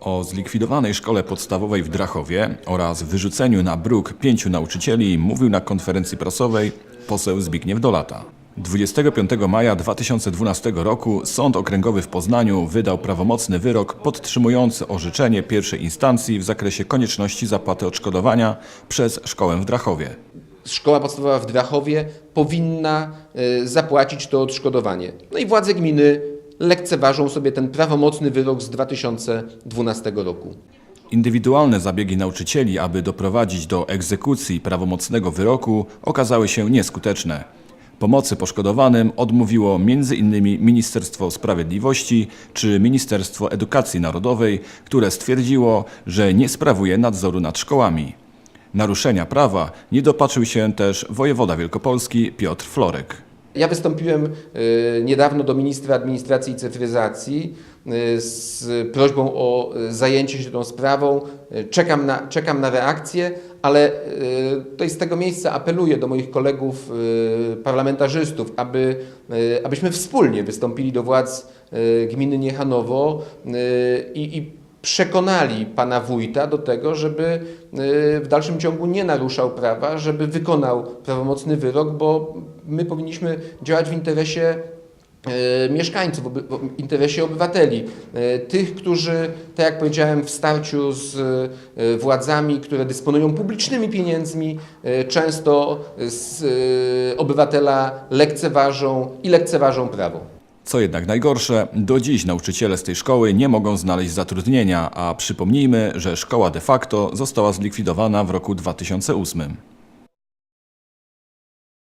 O zlikwidowanej szkole podstawowej w Drachowie oraz wyrzuceniu na bruk pięciu nauczycieli mówił na konferencji prasowej poseł Zbigniew Dolata. 25 maja 2012 roku Sąd Okręgowy w Poznaniu wydał prawomocny wyrok podtrzymujący orzeczenie pierwszej instancji w zakresie konieczności zapłaty odszkodowania przez szkołę w Drachowie. Szkoła podstawowa w Drachowie powinna e, zapłacić to odszkodowanie. No i władze gminy lekceważą sobie ten prawomocny wyrok z 2012 roku. Indywidualne zabiegi nauczycieli, aby doprowadzić do egzekucji prawomocnego wyroku, okazały się nieskuteczne. Pomocy poszkodowanym odmówiło m.in. Ministerstwo Sprawiedliwości czy Ministerstwo Edukacji Narodowej, które stwierdziło, że nie sprawuje nadzoru nad szkołami. Naruszenia prawa nie dopatrzył się też wojewoda wielkopolski Piotr Florek. Ja wystąpiłem e, niedawno do ministra administracji i cyfryzacji e, z prośbą o e, zajęcie się tą sprawą. Czekam na, czekam na reakcję, ale tutaj z tego miejsca apeluję do moich kolegów parlamentarzystów, aby, abyśmy wspólnie wystąpili do władz gminy Niechanowo i, i przekonali pana wójta do tego, żeby y, w dalszym ciągu nie naruszał prawa, żeby wykonał prawomocny wyrok, bo my powinniśmy działać w interesie y, mieszkańców, w interesie obywateli, y, tych, którzy, tak jak powiedziałem, w starciu z władzami, które dysponują publicznymi pieniędzmi, często obywatela lekceważą i lekceważą prawo. Co jednak najgorsze, do dziś nauczyciele z tej szkoły nie mogą znaleźć zatrudnienia, a przypomnijmy, że szkoła de facto została zlikwidowana w roku 2008.